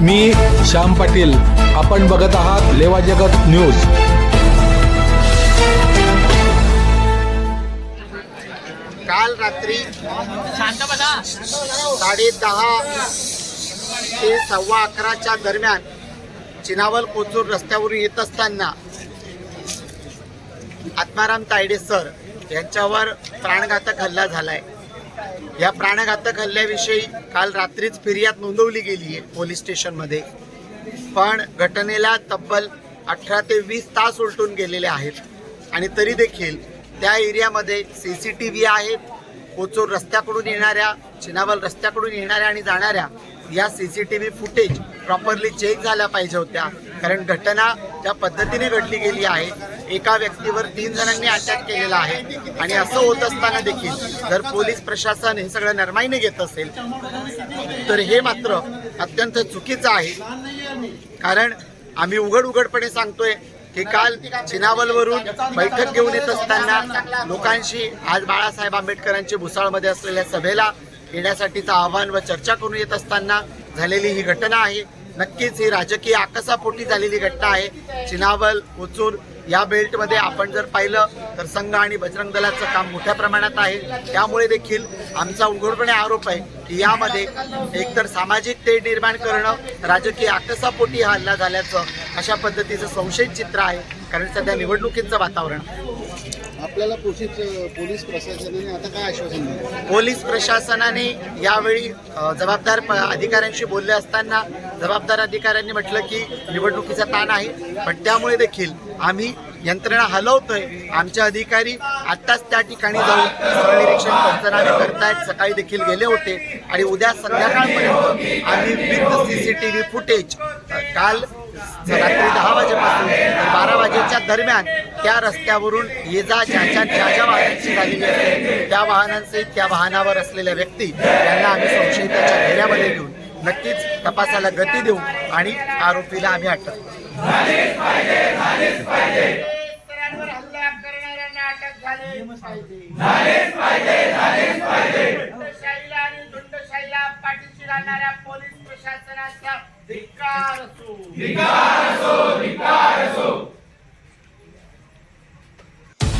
मी श्याम पाटील. आपण बघत आहात लेवा जगत न्यूज. काल रात्री साडे दहा ते सव्वा अकराच्या दरम्यान चिनावल कोचूर रस्त्यावरून येत असताना आत्माराम तायडे सर यांच्यावर प्राणघातक हल्ला झालाय. या प्राणघातक हल्ल्याविषयी काल रात्रीच फिर्याद नोंदवली गेली आहे पोलीस स्टेशनमध्ये. पण घटनेला तब्बल अठरा ते वीस तास उलटून गेलेले आहेत. आणि तरी देखील त्या एरियामध्ये सी सी टी व्ही आहेत कोचूर रस्त्याकडून येणाऱ्या चिनावल रस्त्याकडून येणाऱ्या आणि जाणाऱ्या या C C T V footage properly check झाल्या पाहिजे होत्या. कारण घटना त्या पद्धतीने घडली गेली आहे एका व्यक्तीवर तीन जणांनी अटॅक केलेला आहे. आणि असं होत असताना देखील जर पोलीस प्रशासन हे सगळं नरमाईने घेत असेल तर हे मात्र अत्यंत चुकीचं आहे. कारण आम्ही उघड उघडपणे सांगतोय की काल चिनावलवरून बैठक घेऊन येत असताना लोकांशी आज बाळासाहेब आंबेडकरांची भुसाळमध्ये असलेल्या सभेला येण्यासाठीचं आव्हान व चर्चा करून येत असताना झालेली ही घटना आहे. नक्कीच ही राजकीय आकसापोटी झालेली घटना आहे. चिनावल कोचूर या बेल्टमध्ये आपण जर पाहिलं तर संघ आणि बजरंग दलाचं काम मोठ्या प्रमाणात आहे. त्यामुळे देखील आमचा उघडपणे आरोप आहे की यामध्ये एकतर सामाजिक तेढ निर्माण करणं राजकीय आकसापोटी हा हल्ला झाल्याचं अशा पद्धतीचं संशयित चित्र आहे. कारण सध्या निवडणुकीचं वातावरण आपल्याला पोलीस पोलीस प्रशासनाने आता काय आश्वासन दिलं? पोलीस प्रशासनाने यावेळी जबाबदार प- अधिकाऱ्यांशी बोलले असताना जबाबदार अधिकाऱ्यांनी म्हटलं की निवडणुकीचा ताण आहे पण त्यामुळे देखील आम्ही यंत्रणा हलवतोय. आमचे अधिकारी आत्ताच त्या ठिकाणी जाऊन निरीक्षण पंचनामे करतायत. सकाळी देखील गेले होते आणि उद्या संध्याकाळपर्यंत आम्ही with C C T V footage काल रात्री दहा वाजेपासून बारा वाजेच्या दरम्यान त्या रस्त्यावरून ये जा ज्याच्या ज्या ज्या वाहनांची झालेली असेल त्या वाहनांचे त्या वाहनावर असलेल्या व्यक्ती यांना आम्ही संशयिताच्या घेऱ्यामध्ये घेऊन नक्कीच तपासाला गती देऊ आणि आरोपीला आम्ही अटक पाठीशी राहणाऱ्या पोलीस प्रशासनाचा धिक्कार असो.